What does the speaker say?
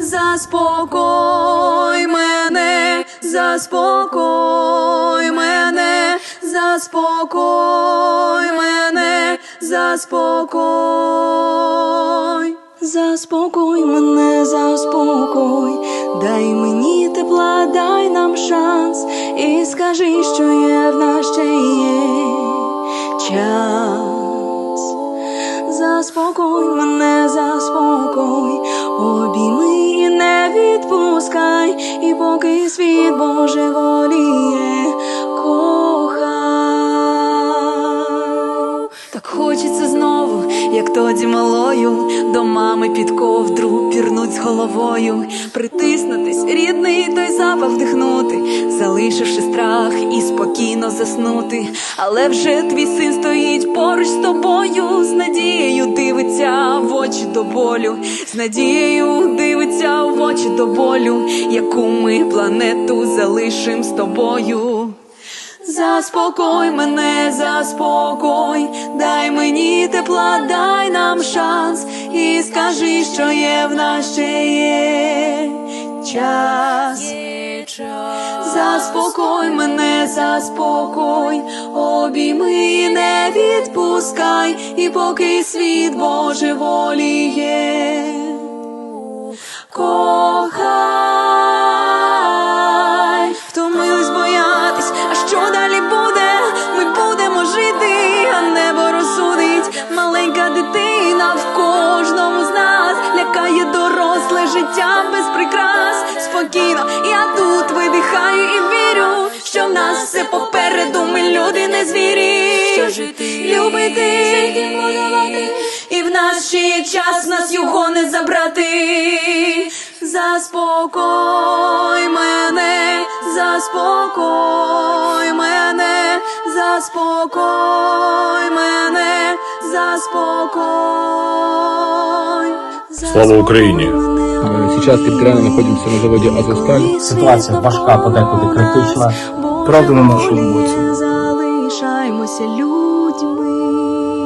заспокой мене, заспокой мене, заспокой мене, заспокой. Заспокой мене, заспокой, дай мені тепла, дай нам шанс, і скажи, що є в нас ще є час. Заспокой мене, заспокой, поки світ Боже воліє, кохай. Так хочеться знову, як тоді малою, до мами під ковдру пірнуть з головою, притиснутись, рідний той запах вдихнути, залишивши страх і спокійно заснути. Але вже твій син стоїть поруч з тобою, з надією дивиться в очі до болю, з надією дивиться в очі до болю, яку ми планету залишим з тобою. Заспокой мене, заспокой, дай мені тепла, дай нам шанс, і скажи, що є в нас ще є час. Заспокой мене, заспокой, обійми не відпускай, і поки світ Боже воліє. Життя без прикрас. Спокійно, я тут видихаю і вірю, що в нас все попереду. Ми люди не звірі. Що жити, любити, і в нас ще є час, нас його не забрати. Заспокой мене, заспокой мене, заспокой мене, заспокой. Слава Україні! Сейчас территориально находимся на заводе «Азовсталь». Ситуація важка, подекуди критична. Правда на нашу боці. Залишаємося людьми.